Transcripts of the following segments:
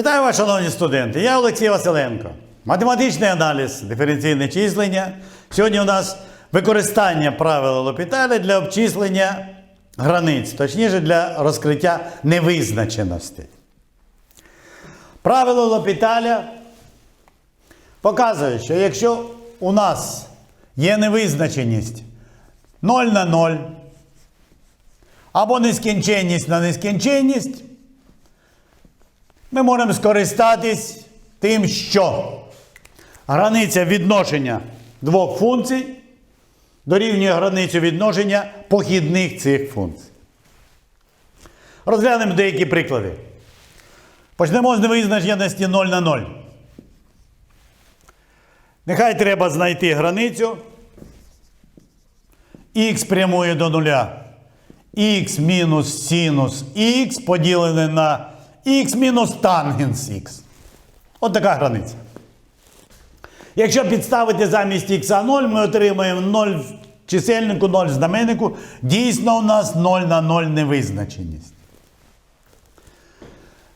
Вітаю вас, шановні студенти. Я Олексій Василенко. Математичний аналіз, диференційне числення. Сьогодні у нас використання правила Лопіталя для обчислення границь, точніше для розкриття невизначеності. Правило Лопіталя показує, що якщо у нас є невизначеність 0 на 0 або нескінченність на нескінченність, ми можемо скористатись тим, що границя відношення двох функцій дорівнює границю відношення похідних цих функцій. Розглянемо деякі приклади. Почнемо з невизначеності 0 на 0. Нехай треба знайти границю. х прямує до нуля. х мінус синус х поділене на х мінус тангенс х. От така границя. Якщо підставити замість х 0, ми отримаємо 0 в чисельнику, 0 в знаменнику. Дійсно, у нас 0 на 0 невизначеність.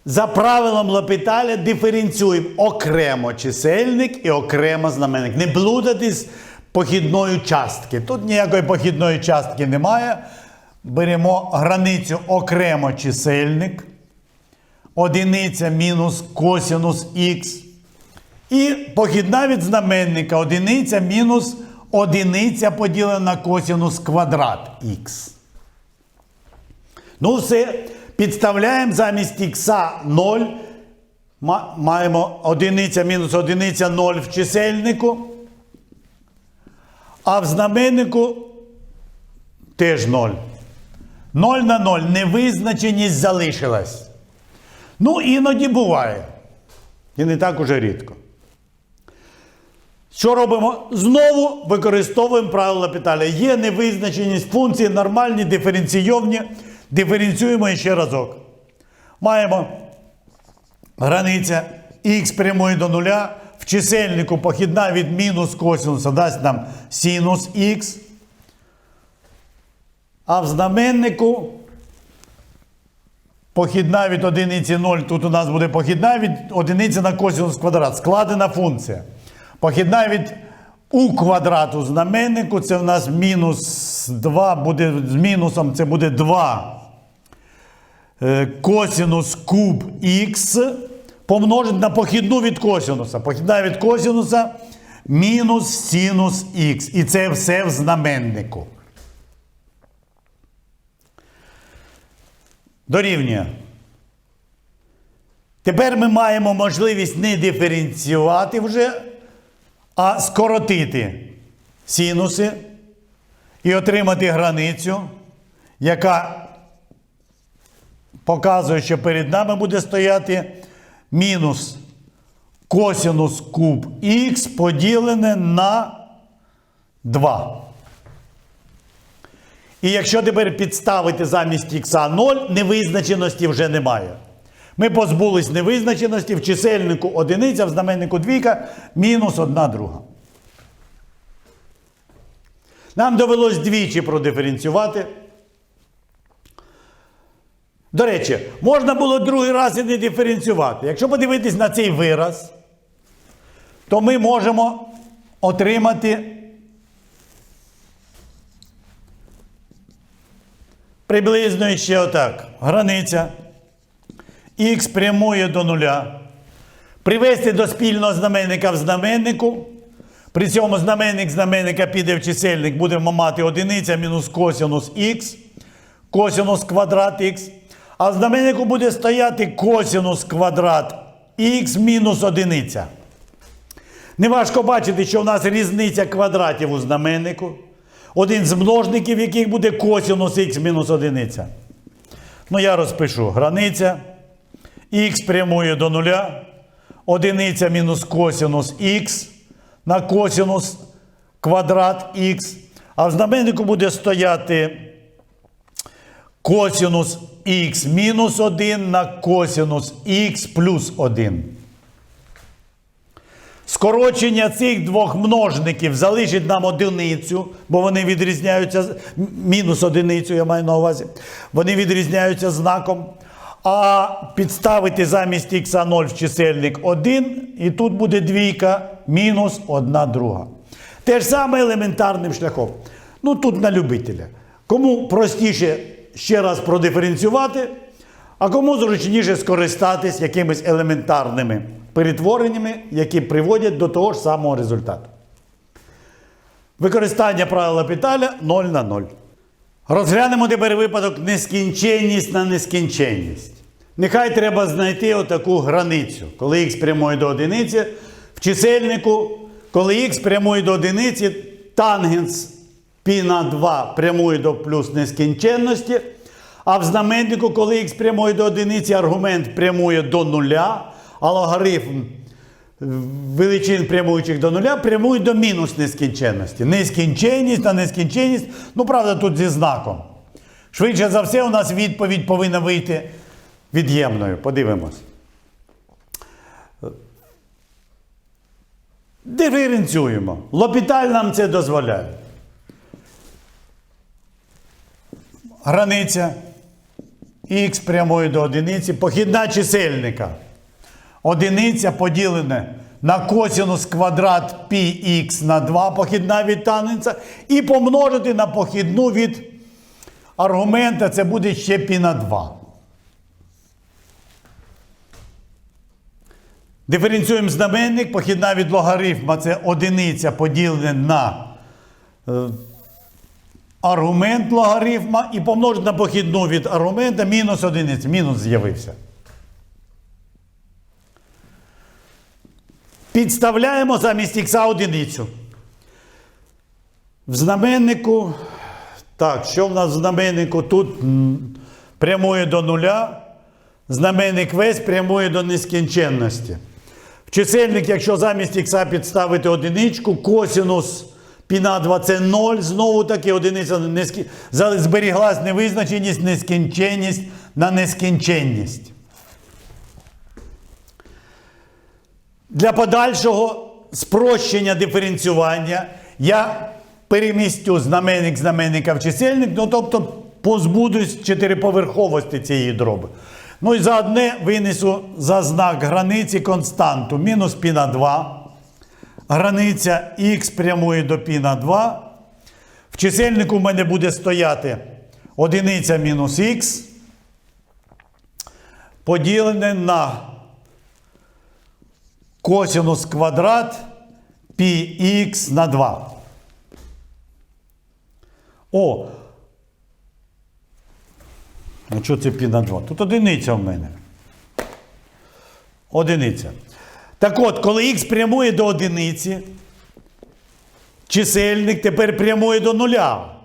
За правилом Лопіталя диференціюємо окремо чисельник і окремо знаменник. Не плутати з похідною частки. Тут ніякої похідної частки немає. Беремо границю окремо чисельник. Одиниця мінус косинус х. І похідна від знаменника одиниця мінус одиниця поділена на косинус квадрат х. Ну, все. Підставляємо замість х 0. Маємо одиниця мінус одиниця 0 в чисельнику. А в знаменнику теж 0. 0 на 0. Невизначеність залишилась. Ну, іноді буває. І не так уже рідко. Що робимо? Знову використовуємо правила Піталя. Є невизначеність функції нормальні, диференційовні. Диференціюємо ще разок. Маємо границя х прямує до нуля. В чисельнику похідна від мінус косинуса дасть нам синус х. А в знаменнику похідна від одиниці 0. Тут у нас буде похідна від одиниці на косинус квадрат. Складена функція. Похідна від у квадрату знаменнику це в нас мінус 2, буде з мінусом це буде 2 е, косинус куб х помножити на похідну від косинуса. Похідна від косинуса мінус синус х. І це все в знаменнику. Дорівнює. Тепер ми маємо можливість не диференціювати вже, а скоротити синуси і отримати границю, яка показує, що перед нами буде стояти мінус косинус куб х поділене на 2. І якщо тепер підставити замість х 0, невизначеності вже немає. Ми позбулись невизначеності в чисельнику одиниця, в знаменнику двійка, мінус одна друга. Нам довелось двічі продиференціювати. До речі, можна було другий раз і не диференціювати. Якщо подивитись на цей вираз, то ми можемо отримати приблизно ще отак. Границя х прямує до нуля. Привести до спільного знаменника в знаменнику. При цьому знаменник знаменника піде в чисельник, будемо мати одиниця мінус косинус х, косинус квадрат х. А в знаменнику буде стояти косинус квадрат х мінус одиниця. Неважко бачити, що в нас різниця квадратів у знаменнику. Один з множників, яких буде косинус х мінус одиниця. Ну, я розпишу. Границя х прямує до нуля. Одиниця мінус косинус х на косинус квадрат х. А в знаменнику буде стояти косинус х мінус 1 на косинус х плюс 1. Скорочення цих двох множників залишить нам одиницю, бо вони відрізняються мінус одиницю, я маю на увазі. Вони відрізняються знаком. А підставити замість х 0 в чисельник 1, і тут буде двійка мінус 1 друга. Те ж саме елементарним шляхом. Ну тут на любителя. Кому простіше ще раз продиференціювати, а кому зручніше скористатись якимись елементарними перетвореннями, які приводять до того ж самого результату. Використання правила Піталя 0 на 0. Розглянемо тепер випадок нескінченність на нескінченність. Нехай треба знайти отаку границю, коли х прямує до одиниці, в чисельнику, коли х прямує до одиниці, тангенс π на 2 прямує до плюс нескінченності, а в знаменнику, коли х прямує до одиниці, аргумент прямує до нуля, а логарифм величин прямуючих до нуля прямують до мінус нескінченності. Нескінченність на нескінченність, ну правда, тут зі знаком. Швидше за все, у нас відповідь повинна вийти від'ємною. Подивимось. Диференціюємо. Лопіталь нам це дозволяє. Границя х прямує до одиниці, похідна чисельника. Одиниця поділене на косинус квадрат πx на 2 похідна від тангенса і помножити на похідну від аргумента, це буде ще π на 2. Диференціюємо знаменник, похідна від логарифма це одиниця поділене на е, аргумент логарифма і помножити на похідну від аргумента мінус одиниця. Мінус з'явився. Підставляємо замість х одиницю. В знаменнику. Так, що в нас в знаменнику? Тут прямує до нуля. Знаменник весь прямує до нескінченності. В чисельник, якщо замість х підставити одиничку, косинус π на 2 це 0, знову таки одиниця нескі... зберіглась невизначеність, нескінченність на нескінченність. Для подальшого спрощення диференціювання я перемістю знаменник знаменника в чисельник, ну тобто позбудусь чотириповерховості цієї дроби. Ну і за одне винесу за знак границі константу мінус π на 2. Границя х прямує до π на 2. В чисельнику в мене буде стояти одиниця мінус х поділене на косинус квадрат πx на 2. О! А що це π на 2? Тут одиниця в мене. Одиниця. Так от, коли х прямує до одиниці, чисельник тепер прямує до нуля.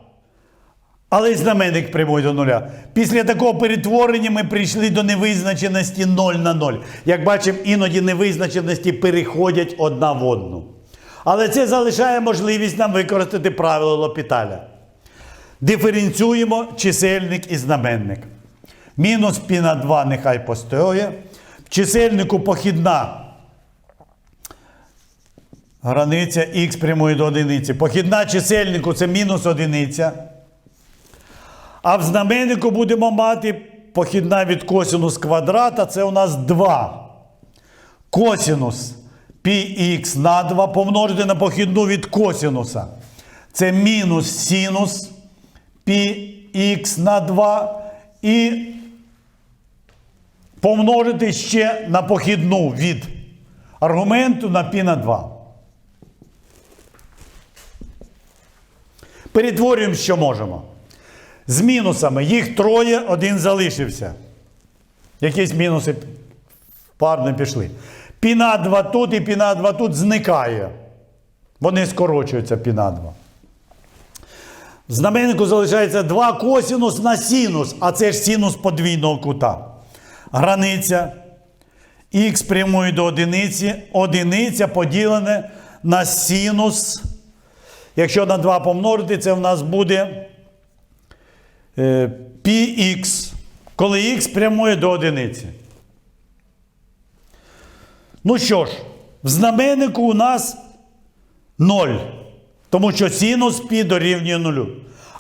Але й знаменник прямує до нуля. Після такого перетворення ми прийшли до невизначеності 0 на 0. Як бачимо, іноді невизначеності переходять одна в одну. Але це залишає можливість нам використати правило Лопіталя. Диференціюємо чисельник і знаменник. Мінус π на 2 нехай постоє. В чисельнику похідна границя х прямує до одиниці. Похідна чисельнику це мінус одиниця. А в знаменнику будемо мати похідна від косинус квадрата, це у нас 2. Косинус πx на 2 помножити на похідну від косинуса. Це мінус синус πx на 2 і помножити ще на похідну від аргументу на π на 2. Перетворюємо, що можемо. З мінусами. Їх троє, один залишився. Якісь мінуси парно пішли. Піна 2 тут і піна 2 тут зникає. Вони скорочуються піна 2. В знаменнику залишається 2 косінус на синус, а це ж синус подвійного кута. Границя. Х прямує до одиниці. Одиниця поділене на синус. Якщо на 2 помножити, це в нас буде е, πx, коли х прямує до одиниці. Ну що ж, в знаменнику у нас 0, тому що синус π дорівнює 0.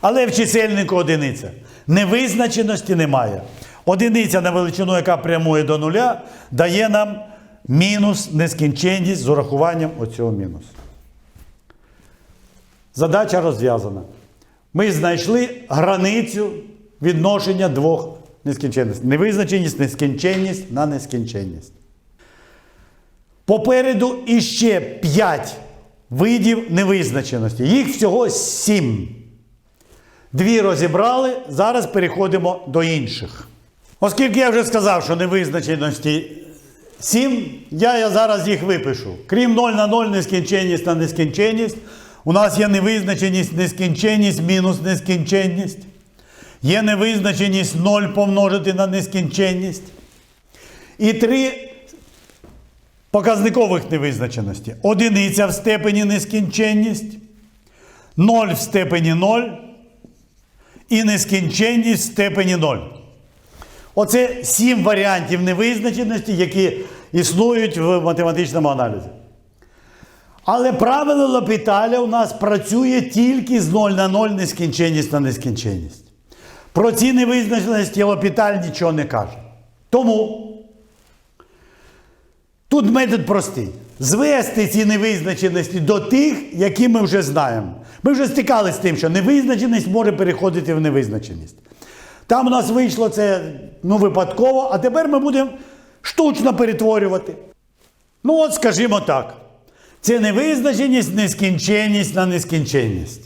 Але в чисельнику одиниця. Невизначеності немає. Одиниця на величину, яка прямує до нуля, дає нам мінус нескінченність з урахуванням оцього мінусу. Задача розв'язана. Ми знайшли границю відношення двох нескінченностей. Невизначеність, нескінченність на нескінченність. Попереду іще 5 видів невизначеності. Їх всього 7. Дві розібрали, зараз переходимо до інших. Оскільки я вже сказав, що невизначеності 7, я, я зараз їх випишу. Крім 0 на 0, нескінченність на нескінченність. У нас є невизначеність, нескінченність мінус нескінченність. Є невизначеність 0 помножити на нескінченність. І три показникових невизначеності. Одиниця в степені нескінченність, 0 в степені 0 і нескінченність в степені 0. Оце сім варіантів невизначеності, які існують в математичному аналізі. Але правило Лапіталя у нас працює тільки з 0 на 0 нескінченність на нескінченність. Про ці невизначеності Лапіталь нічого не каже. Тому тут метод простий. Звести ці невизначеності до тих, які ми вже знаємо. Ми вже стикалися з тим, що невизначеність може переходити в невизначеність. Там у нас вийшло це ну, випадково, а тепер ми будемо штучно перетворювати. Ну, от, скажімо так. Це невизначеність, нескінченність на нескінченність.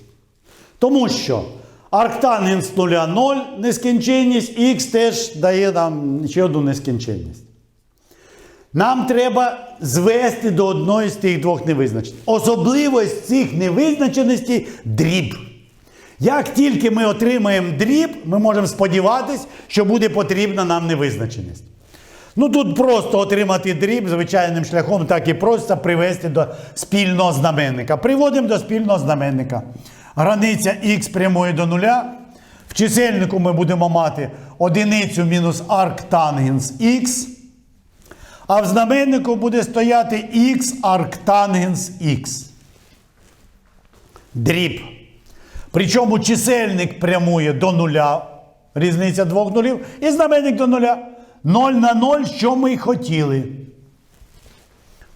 Тому що арктангенс 0 0, нескінченність, х теж дає нам ще одну нескінченність. Нам треба звести до одної з тих двох невизначеностей. Особливість цих невизначеностей дріб. Як тільки ми отримаємо дріб, ми можемо сподіватися, що буде потрібна нам невизначеність. Ну тут просто отримати дріб звичайним шляхом, так і просто привести до спільного знаменника. Приводимо до спільного знаменника. Границя х прямує до нуля. В чисельнику ми будемо мати одиницю мінус арктангенс х. А в знаменнику буде стояти х арктангенс х. Дріб. Причому чисельник прямує до нуля, різниця двох нулів, і знаменник до нуля. 0 на 0, що ми й хотіли.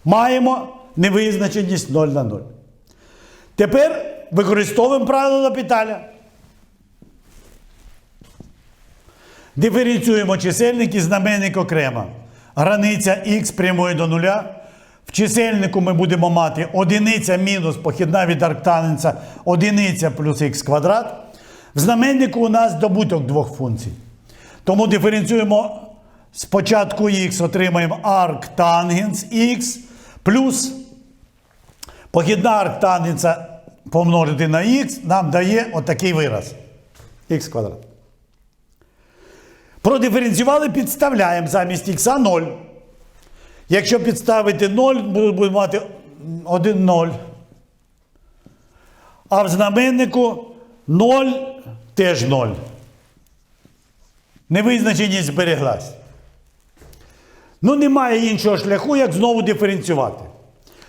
Маємо невизначеність 0 на 0. Тепер використовуємо правило Лапіталя. Диференціюємо чисельник і знаменник окремо. Границя х прямує до нуля. В чисельнику ми будемо мати одиниця мінус похідна від арктангенса, одиниця плюс х квадрат. В знаменнику у нас добуток двох функцій. Тому диференціюємо спочатку х, отримаємо арктангенс х плюс похідна арктангенса помножити на х нам дає отакий вираз. х квадрат. Продиференціювали, підставляємо замість х 0. Якщо підставити 0, будемо мати 1 0. А в знаменнику 0 теж 0. Невизначеність збереглась. Ну, немає іншого шляху, як знову диференціювати.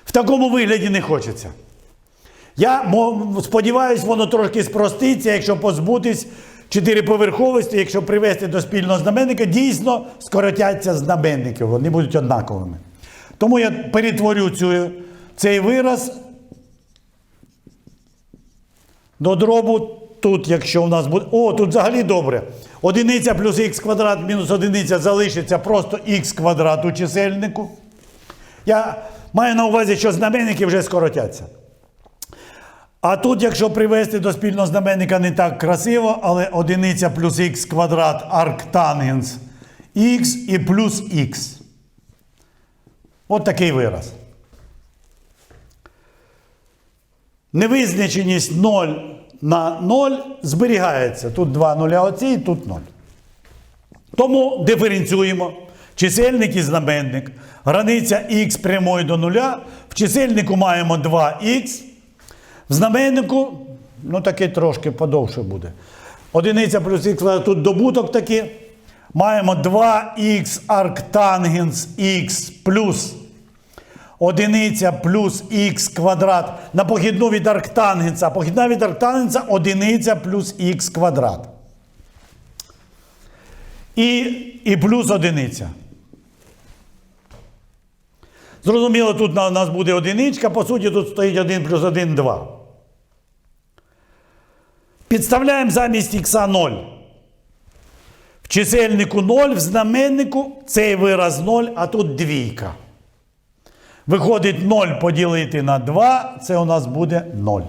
В такому вигляді не хочеться. Я сподіваюсь, воно трошки спроститься, якщо позбутись чотириповерховості, якщо привести до спільного знаменника, дійсно скоротяться знаменники, вони будуть однаковими. Тому я перетворю цю, цей вираз до дробу тут, якщо у нас буде. О, тут взагалі добре. Одиниця плюс х квадрат мінус одиниця залишиться просто х квадрат у чисельнику. Я маю на увазі, що знаменники вже скоротяться. А тут, якщо привести до спільного знаменника не так красиво, але одиниця плюс х квадрат арктангенс х і плюс х. От такий вираз. Невизначеність 0 на 0 зберігається. Тут два нуля оці тут 0. Тому диференціюємо чисельник і знаменник. Границя х прямої до нуля. В чисельнику маємо 2х. В знаменнику, ну таке трошки подовше буде. Одиниця плюс х тут добуток такий. Маємо 2х арктангенс х плюс одиниця плюс х квадрат на похідну від арктангенса. Похідна від арктангенса одиниця плюс х квадрат. і, і плюс одиниця. Зрозуміло, тут у нас буде одиничка, по суті, тут стоїть 1 плюс 1 2. Підставляємо замість х 0. В чисельнику 0, в знаменнику цей вираз 0, а тут двійка. Виходить 0 поділити на 2, це у нас буде 0.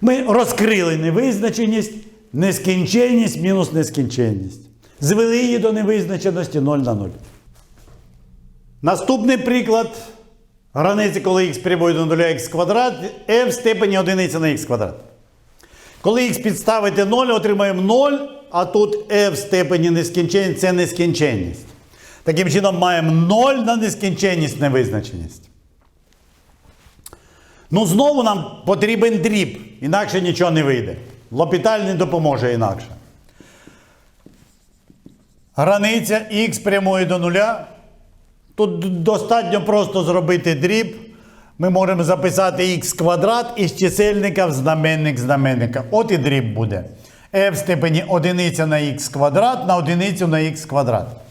Ми розкрили невизначеність, нескінченність мінус нескінченність. Звели її до невизначеності 0 на 0. Наступний приклад границі, коли х прямує до 0 х квадрат, f в степені 1 на х квадрат. Коли х підставити 0, отримаємо 0, а тут f в степені нескінченність це нескінченність. Таким чином маємо 0 на нескінченність невизначеність. Ну, знову нам потрібен дріб, інакше нічого не вийде. Лопіталь не допоможе інакше. Границя х прямує до нуля. Тут достатньо просто зробити дріб. Ми можемо записати х квадрат із чисельника в знаменник знаменника. От і дріб буде. f в степені 1 на х квадрат на 1 на х квадрат.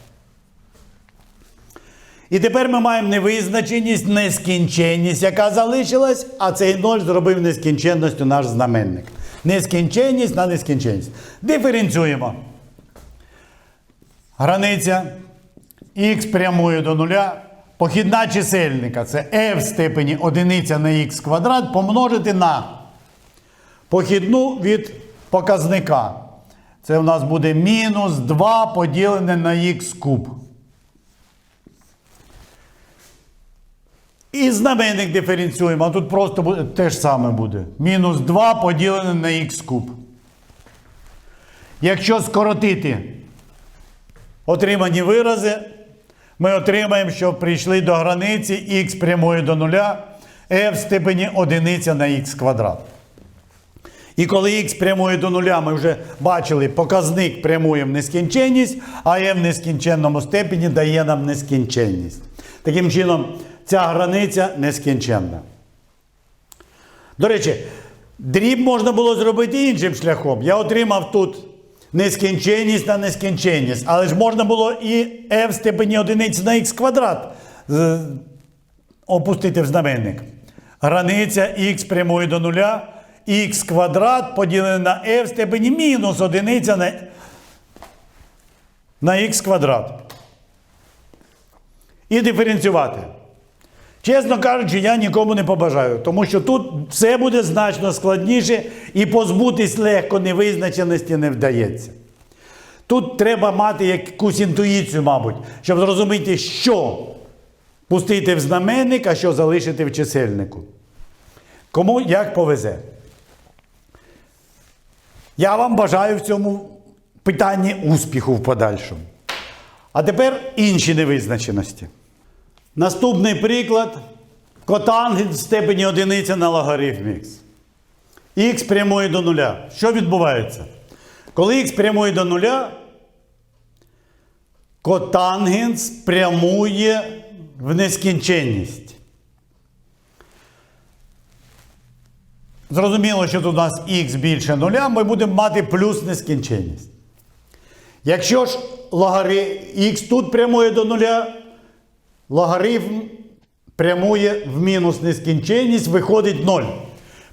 І тепер ми маємо невизначеність, нескінченність, яка залишилась, а цей 0 зробив нескінченністю наш знаменник. Нескінченність на нескінченність. Диференціюємо. Границя х прямує до нуля. Похідна чисельника це f в степені 1 на х квадрат помножити на похідну від показника. Це у нас буде мінус 2 поділене на х куб. І знаменник диференціюємо, а тут просто буде, те ж саме буде. Мінус 2 поділене на х куб. Якщо скоротити отримані вирази, ми отримаємо, що прийшли до границі х прямує до нуля, f в степені 1 на х квадрат. І коли х прямує до нуля, ми вже бачили, показник прямує в нескінченність, а e в нескінченному степені дає нам нескінченність. Таким чином, ця границя нескінченна. До речі, дріб можна було зробити іншим шляхом. Я отримав тут нескінченність на нескінченність, але ж можна було і f степені 1 на х квадрат опустити в знаменник. Границя х прямує до нуля, х квадрат поділене на f в степені мінус одиниця на, на х квадрат. І диференціювати. Чесно кажучи, я нікому не побажаю, тому що тут все буде значно складніше і позбутись легко невизначеності не вдається. Тут треба мати якусь інтуїцію, мабуть, щоб зрозуміти, що пустити в знаменник, а що залишити в чисельнику. Кому як повезе. Я вам бажаю в цьому питанні успіху в подальшому. А тепер інші невизначеності. Наступний приклад. Котангенс в степені одиниця на логарифм х. Х прямує до нуля. Що відбувається? Коли х прямує до нуля, котангенс прямує в нескінченність. Зрозуміло, що тут у нас х більше нуля, ми будемо мати плюс нескінченність. Якщо ж логари... х тут прямує до нуля, логарифм прямує в мінус нескінченність, виходить 0.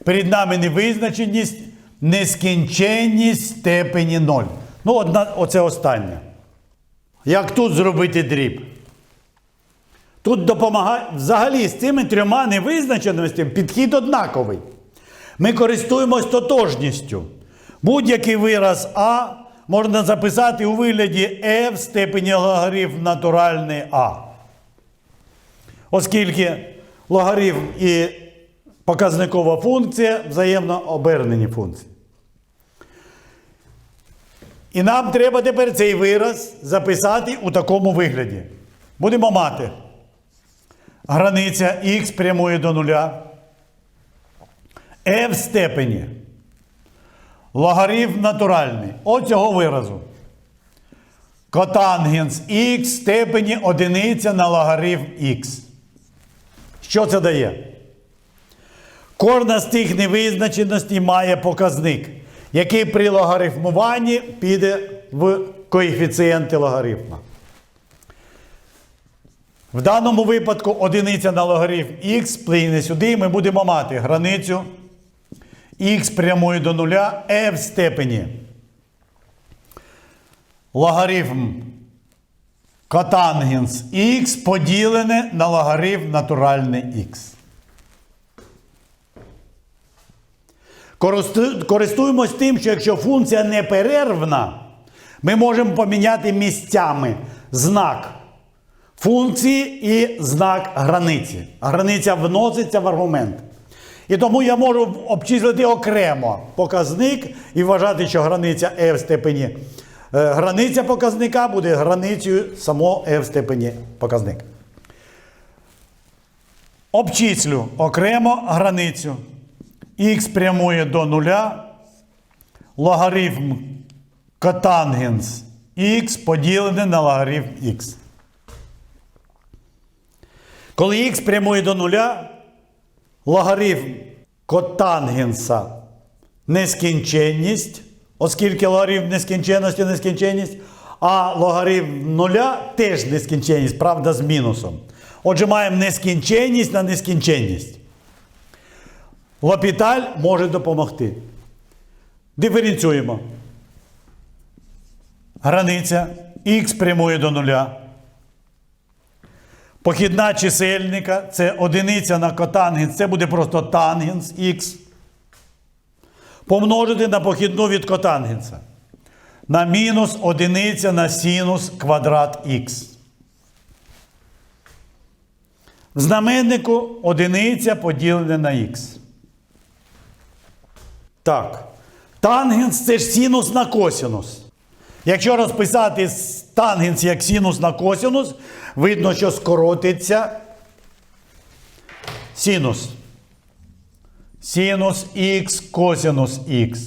Перед нами невизначеність, нескінченність степені 0. Ну, одна, оце останнє. Як тут зробити дріб? Тут допомагає взагалі з цими трьома невизначеностями підхід однаковий. Ми користуємось тотожністю. Будь-який вираз А можна записати у вигляді f в степені логарифм натуральний А. Оскільки логарифм і показникова функція взаємно обернені функції. І нам треба тепер цей вираз записати у такому вигляді. Будемо мати. Границя х прямує до нуля. f в степені. Логарифм натуральний. Оцього виразу. Котангенс х в степені одиниця на логарифм х. Що це дає? Кожна з тих невизначеностей має показник, який при логарифмуванні піде в коефіцієнти логарифма. В даному випадку одиниця на логарифм х плине сюди, і ми будемо мати границю х прямує до нуля e в степені. Логарифм котангенс х поділене на логарифм натуральний х. Користуємось тим, що якщо функція неперервна, ми можемо поміняти місцями знак функції і знак границі. Границя вноситься в аргумент. І тому я можу обчислити окремо показник і вважати, що границя e в степені. Е, Границя показника буде границею само e в степені показник. Обчислю окремо границю. Х прямує до нуля. Логарифм котангенс х поділене на логарифм х. Коли х прямує до нуля, логарифм котангенса нескінченність, оскільки логарифм нескінченності нескінченність, а логарифм нуля теж нескінченність, правда, з мінусом. Отже, маємо нескінченність на нескінченність. Лопіталь може допомогти. Диференціюємо. Границя х прямує до нуля. Похідна чисельника це одиниця на котангенс, це буде просто тангенс х. Помножити на похідну від котангенса. На мінус одиниця на синус квадрат х. В знаменнику одиниця поділене на х. Так. Тангенс це ж синус на косинус. Якщо розписати тангенс як синус на косинус, видно, що скоротиться синус. Синус х косинус х.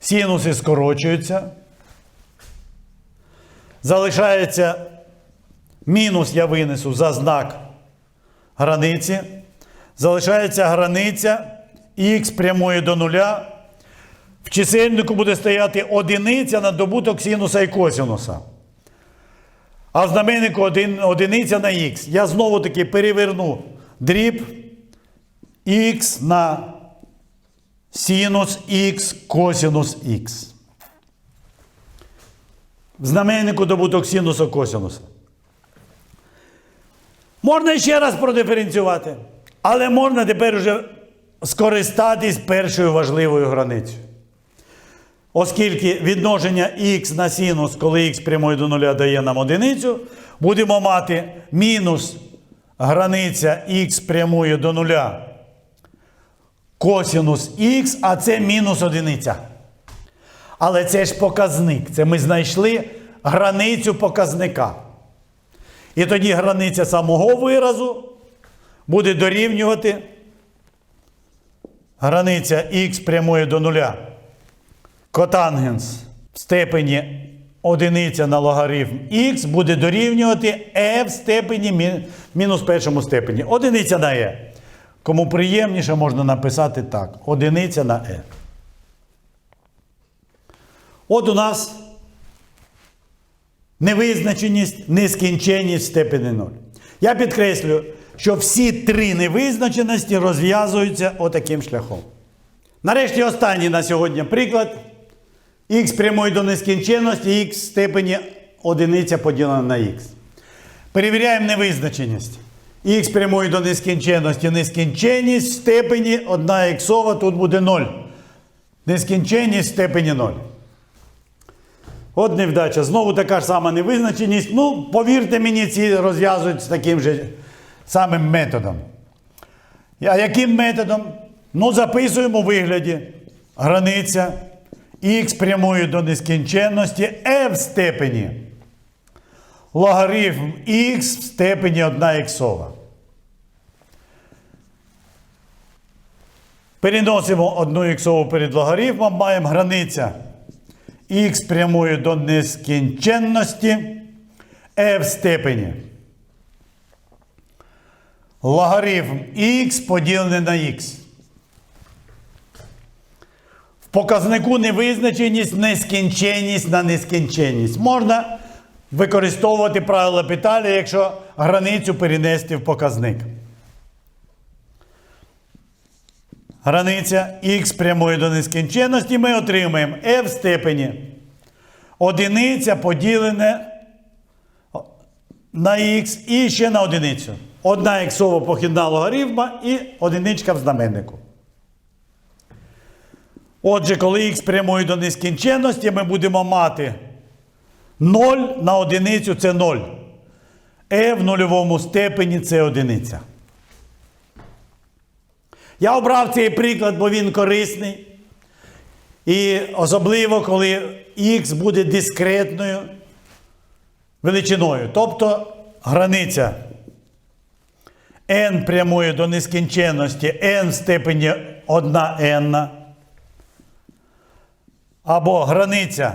Синуси скорочуються. Залишається мінус я винесу за знак границі. Залишається границя х прямує до нуля. В чисельнику буде стояти одиниця на добуток синуса і косинуса. А в знаменнику один, одиниця на х. Я знову таки переверну дріб х на синус х косинус х. В знаменнику добуток синуса косинуса. Можна ще раз продиференціювати, але можна тепер вже скористатись першою важливою границею. Оскільки відношення х на синус, коли х прямує до нуля дає нам одиницю, будемо мати мінус границя х прямує до нуля косинус х, а це мінус одиниця. Але це ж показник. Це ми знайшли границю показника. І тоді границя самого виразу буде дорівнювати границя х прямує до нуля. Котангенс в степені одиниця на логарифм х буде дорівнювати e в степені мінус першому степені. Одиниця на e. Кому приємніше, можна написати так. Одиниця на e. От у нас невизначеність, нескінченність степені 0. Я підкреслюю, що всі три невизначеності розв'язуються отаким шляхом. Нарешті останній на сьогодні приклад. Х прямує до нескінченності, х в степені одиниця поділена на х. Перевіряємо невизначеність. Х прямує до нескінченності, нескінченність в степені 1 іксова, тут буде 0. Нескінченність в степені 0. От невдача. Знову така ж сама невизначеність. Ну, повірте мені, ці розв'язують з таким же самим методом. А яким методом? Ну, записуємо у вигляді. Границя х прямує до нескінченності e в степені. Логарифм х в степені 1 іксова. Переносимо одну іксову перед логарифмом, маємо границя х прямує до нескінченності в степені. Логарифм х поділене на х. В показнику невизначеність, нескінченність на нескінченність. Можна використовувати правила Питаля, якщо границю перенести в показник. Границя х прямує до нескінченності, ми отримаємо f в степені одиниця поділене на х і ще на одиницю. Одна іксова похідна логарифма і одиничка в знаменнику. Отже, коли х прямує до нескінченності, ми будемо мати 0 на одиницю це 0. e в нульовому степені це одиниця. Я обрав цей приклад, бо він корисний. І особливо, коли х буде дискретною величиною. Тобто границя n прямує до нескінченності n в степені 1 n. Або границя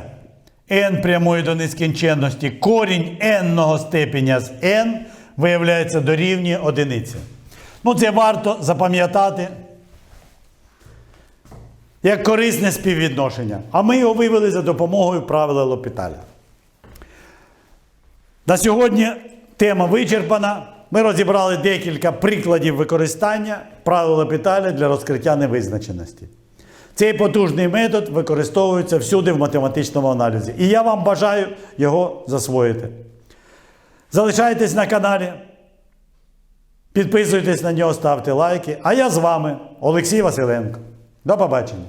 n прямує до нескінченності, корінь n степеня з n виявляється дорівнює одиниці. Ну, це варто запам'ятати як корисне співвідношення. А ми його вивели за допомогою правила Лопіталя. На сьогодні тема вичерпана. Ми розібрали декілька прикладів використання правила Лопіталя для розкриття невизначеності. Цей потужний метод використовується всюди в математичному аналізі. І я вам бажаю його засвоїти. Залишайтесь на каналі, підписуйтесь на нього, ставте лайки. А я з вами, Олексій Василенко. До побачення.